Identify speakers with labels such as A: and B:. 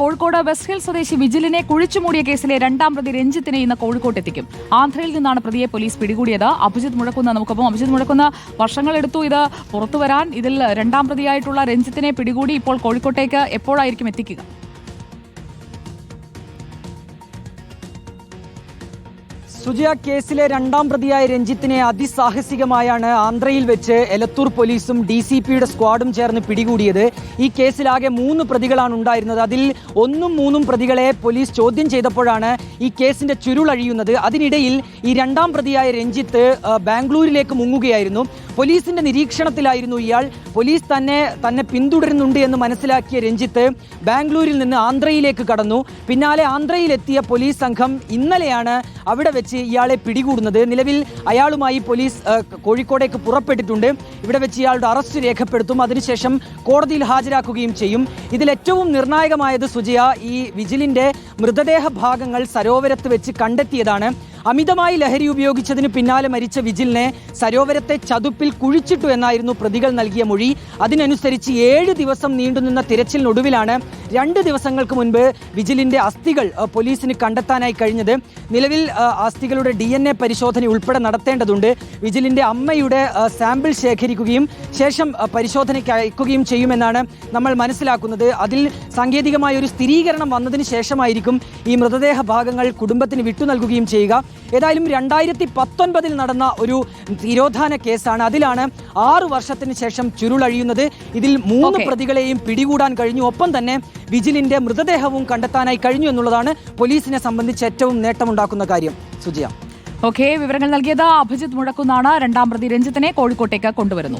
A: Kozhikode west hill സ്വദേശി വിജിലിനെ കുഴിച്ചുമൂടിയ കേസിലെ രണ്ടാം പ്രതി രഞ്ജിത്തിനെ ഇന്ന് കോഴിക്കോട്ട് എത്തിക്കും. ആന്ധ്രയിൽ നിന്നാണ് പ്രതിയെ പോലീസ് പിടികൂടിയത്. അഭിജിത്ത് മുഴക്കുന്ന നമുക്കൊപ്പം. അഭിജിത്ത് മുഴക്കുന്ന വർഷങ്ങളെടുത്തു ഇത് പുറത്തുവരാൻ. ഇതിൽ രണ്ടാം പ്രതിയായിട്ടുള്ള രഞ്ജിത്തിനെ പിടികൂടി ഇപ്പോൾ കോഴിക്കോട്ടേക്ക് എപ്പോഴായിരിക്കും എത്തിക്കുക?
B: സുജയ കേസിലെ രണ്ടാം പ്രതിയായ രഞ്ജിത്തിനെ അതിസാഹസികമായാണ് ആന്ധ്രയിൽ വെച്ച് എലത്തൂർ പോലീസും ഡി സി പിയുടെ സ്ക്വാഡും ചേർന്ന് പിടികൂടിയത്. ഈ കേസിലാകെ മൂന്ന് പ്രതികളാണ് ഉണ്ടായിരുന്നത്. അതിൽ ഒന്നും മൂന്നും പ്രതികളെ പോലീസ് ചോദ്യം ചെയ്തപ്പോഴാണ് ഈ കേസിന്റെ ചുരുളഴിയുന്നത്. അതിനിടയിൽ ഈ രണ്ടാം പ്രതിയായ രഞ്ജിത്ത് ബാംഗ്ലൂരിലേക്ക് മുങ്ങുകയായിരുന്നു. പോലീസിന്റെ നിരീക്ഷണത്തിലായിരുന്നു ഇയാൾ. പോലീസ് തന്നെ തന്നെ പിന്തുടരുന്നുണ്ട് എന്ന് മനസ്സിലാക്കിയ രഞ്ജിത്ത് ബാംഗ്ലൂരിൽ നിന്ന് ആന്ധ്രയിലേക്ക് കടന്നു. പിന്നാലെ ആന്ധ്രയിലെത്തിയ പോലീസ് സംഘം ഇന്നലെയാണ് അവിടെ വെച്ച് ഇയാളെ പിടികൂടുന്നത്. നിലവിൽ അയാളുമായി പോലീസ് കോഴിക്കോടേക്ക് പുറപ്പെട്ടിട്ടുണ്ട്. ഇവിടെ വെച്ച് ഇയാളുടെ അറസ്റ്റ് രേഖപ്പെടുത്തും. അതിനുശേഷം കോടതിയിൽ ഹാജരാക്കുകയും ചെയ്യും. ഇതിൽ ഏറ്റവും നിർണായകമായത് സുജയ ഈ വിജിലിന്റെ മൃതദേഹ ഭാഗങ്ങൾ സരോവരത്ത് വെച്ച് കണ്ടെത്തിയതാണ്. അമിതമായി ലഹരി ഉപയോഗിച്ചതിന് പിന്നാലെ മരിച്ച വിജിലിനെ സരോവരത്തെ ചതുപ്പിൽ കുഴിച്ചിട്ടു എന്നായിരുന്നു പ്രതികൾ നൽകിയ മൊഴി. അതിനനുസരിച്ച് ഏഴ് ദിവസം നീണ്ടുനിന്ന തിരച്ചിലിനൊടുവിലാണ് രണ്ട് ദിവസങ്ങൾക്ക് മുൻപ് വിജിലിന്റെ അസ്ഥികൾ പോലീസിന് കണ്ടെത്താനായി കഴിഞ്ഞത്. നിലവിൽ അസ്ഥികളുടെ ഡി എൻ എ പരിശോധന ഉൾപ്പെടെ നടത്തേണ്ടതുണ്ട്. വിജിലിന്റെ അമ്മയുടെ സാമ്പിൾ ശേഖരിക്കുകയും ശേഷം പരിശോധനയ്ക്ക് അയക്കുകയും ചെയ്യുമെന്നാണ് നമ്മൾ മനസ്സിലാക്കുന്നത്. അതിൽ സാങ്കേതികമായ ഒരു സ്ഥിരീകരണം വന്നതിന് ശേഷമായിരിക്കും ഈ മൃതദേഹ ഭാഗങ്ങൾ കുടുംബത്തിന് വിട്ടു നൽകുകയും ചെയ്യുക. ഏതായാലും രണ്ടായിരത്തി പത്തൊൻപതിൽ നടന്ന ഒരു തിരോധാന കേസാണ്. അതിലാണ് ആറു വർഷത്തിന് ശേഷം ചുരുളഴിയുന്നത്. ഇതിൽ മൂന്ന് പ്രതികളെയും പിടികൂടാൻ കഴിഞ്ഞു. ഒപ്പം തന്നെ വിജിലിന്റെ മൃതദേഹവും കണ്ടെത്താനായി കഴിഞ്ഞു എന്നുള്ളതാണ് പോലീസിനെ സംബന്ധിച്ച് ഏറ്റവും നേട്ടമുണ്ടാക്കുന്ന കാര്യം. സുജിയ.
A: ഓക്കെ വിവരങ്ങൾ നൽകിയത് അഭിജിത്ത് മുഴക്കുന്നാണ്. രണ്ടാം പ്രതി രഞ്ജിത്തിനെ കോഴിക്കോട്ടേക്ക് കൊണ്ടുവരുന്നു.